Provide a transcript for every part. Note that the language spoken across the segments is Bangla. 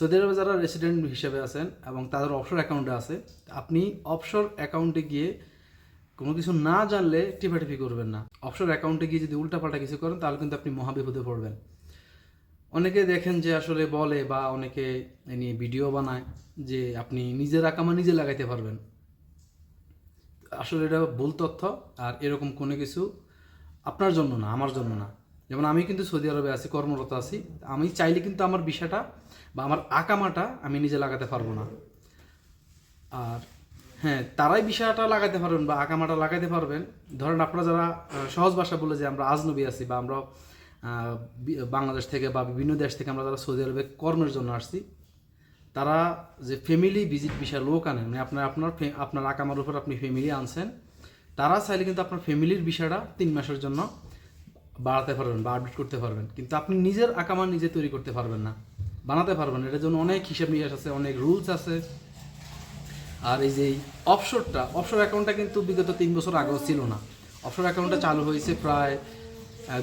সৌদি আরবে যারা রেসিডেন্ট হিসেবে আছেন এবং তাদের অফশোর অ্যাকাউন্টে আছে, আপনি অফশোর অ্যাকাউন্টে গিয়ে কোনো কিছু না জানলে টিপাটিপি করবেন না। অফশোর অ্যাকাউন্টে গিয়ে যদি উল্টাপাল্টা কিছু করেন, তাহলে কিন্তু আপনি মহাবিপদে পড়বেন। অনেকে দেখেন যে আসলে বলে বা অনেকে নিয়ে ভিডিও বানায় যে আপনি নিজের আকামা নিজে লাগাইতে পারবেন। আসলে এটা ভুল তথ্য আর এরকম কোনো কিছু আপনার জন্য না, আমার জন্য না। যেমন আমি কিন্তু সৌদি আরবে আছি, কর্মরত আছি, আমি চাইলে কিন্তু আমার বিষাটা বা আমার আকামাটা আমি নিজে লাগাতে পারব না। আর হ্যাঁ তারাই বিষয়টা লাগাতে পারবেন বা আকামাটা লাগাতে পারবেন। ধরেন আপনারা যারা সহজ ভাষা বলে যে আমরা আজনবী আছি বা আমরা বাংলাদেশ থেকে বা বিভিন্ন দেশ থেকে আমরা যারা সৌদি আরবে কর্মের জন্য আসছি, তারা যে ফ্যামিলি ভিজিট বিষয় লোক আনেন মানে আপনার আপনার আপনার আকামার উপর আপনি ফ্যামিলি আনছেন, তারা চাইলে কিন্তু আপনার ফ্যামিলির বিষয়টা তিন মাসের জন্য বাড়াতে পারবেন বা আপডেট করতে পারবেন। কিন্তু আপনি নিজের আকামা নিজে তৈরি করতে পারবেন না। বানাতে পারবেন এটার জন্য অনেক হিসাব নিকাশ আছে, অনেক রুলস আছে। আর এই যে অফশোরটা অফশোর অ্যাকাউন্টটা কিন্তু বিগত তিন বছর আগেও ছিল না। অফশোর অ্যাকাউন্টটা চালু হয়েছে প্রায়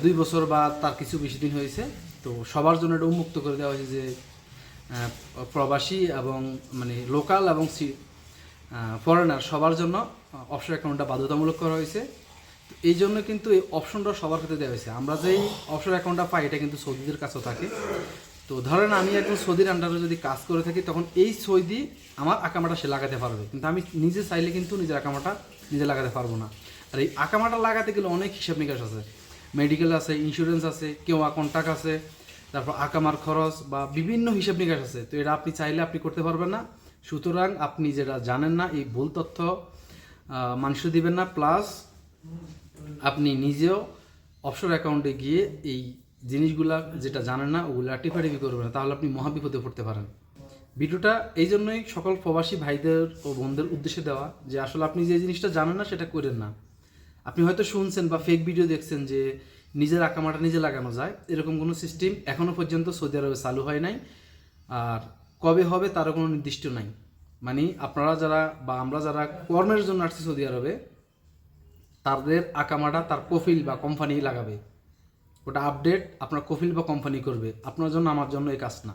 দুই বছর বা তার কিছু বেশি দিন হয়েছে। তো সবার জন্য এটা উন্মুক্ত করে দেওয়া হয়েছে যে প্রবাসী এবং মানে লোকাল এবং ফরেনার সবার জন্য অফশোর অ্যাকাউন্টটা বাধ্যতামূলক করা হয়েছে। এই জন্য কিন্তু এই অপশনটা সবার ক্ষেত্রে দেওয়া হয়েছে। আমরা যেই অফশোর অ্যাকাউন্টটা পাই, এটা কিন্তু সৌদিদের কাছেও থাকে। তো ধরেন আমি একজন সৌদির আন্ডারে যদি কাজ করে থাকি, তখন এই সৌদি আমার আকামাটা সে লাগাতে পারবে। কিন্তু আমি নিজে চাইলে কিন্তু নিজের আকামাটা নিজে লাগাতে পারব না। আর এই আকামাটা লাগাতে গেলে অনেক হিসাব নিকাশ আছে। মেডিকেল আছে ইন্স্যুরেন্স আছে, কেউ কন্ট্যাক্ট আছে, তারপর আকামার খরচ বা বিভিন্ন হিসাব নিকাশ আছে। তো এটা আপনি চাইলে আপনি করতে পারবেন না। সুতরাং আপনি যেটা জানেন না, এই ভুল তথ্য মানুষে দিবেন না। প্লাস আপনি নিজেও অফশোর অ্যাকাউন্টে গিয়ে এই জিনিসগুলা যেটা জানেন না, ওগুলো টিপাটিপি করবেন না, তাহলে আপনি মহাবিপদে পড়তে পারেন। ভিডিওটা এই জন্যই সকল প্রবাসী ভাইদের ও বোনদের উদ্দেশ্যে দেওয়া যে আসলে আপনি যে জিনিসটা জানেন না, সেটা করেন না। আপনি হয়তো শুনছেন বা ফেক ভিডিও দেখছেন যে নিজের আকামাটা নিজে লাগানো যায়। এরকম কোনো সিস্টেম এখনও পর্যন্ত সৌদি আরবে চালু হয় নাই। আর কবে হবে তারও কোনো নির্দিষ্ট নাই। মানে আপনারা যারা বা আমরা যারা কর্মের জন্য আসছি সৌদি আরবে তাদের আকামাটা তার কফিল বা কোম্পানি লাগাবে। ওটা আপডেট আপনার কফিল বা কোম্পানি করবে। আপনার জন্য, আমার জন্য এই কাজ না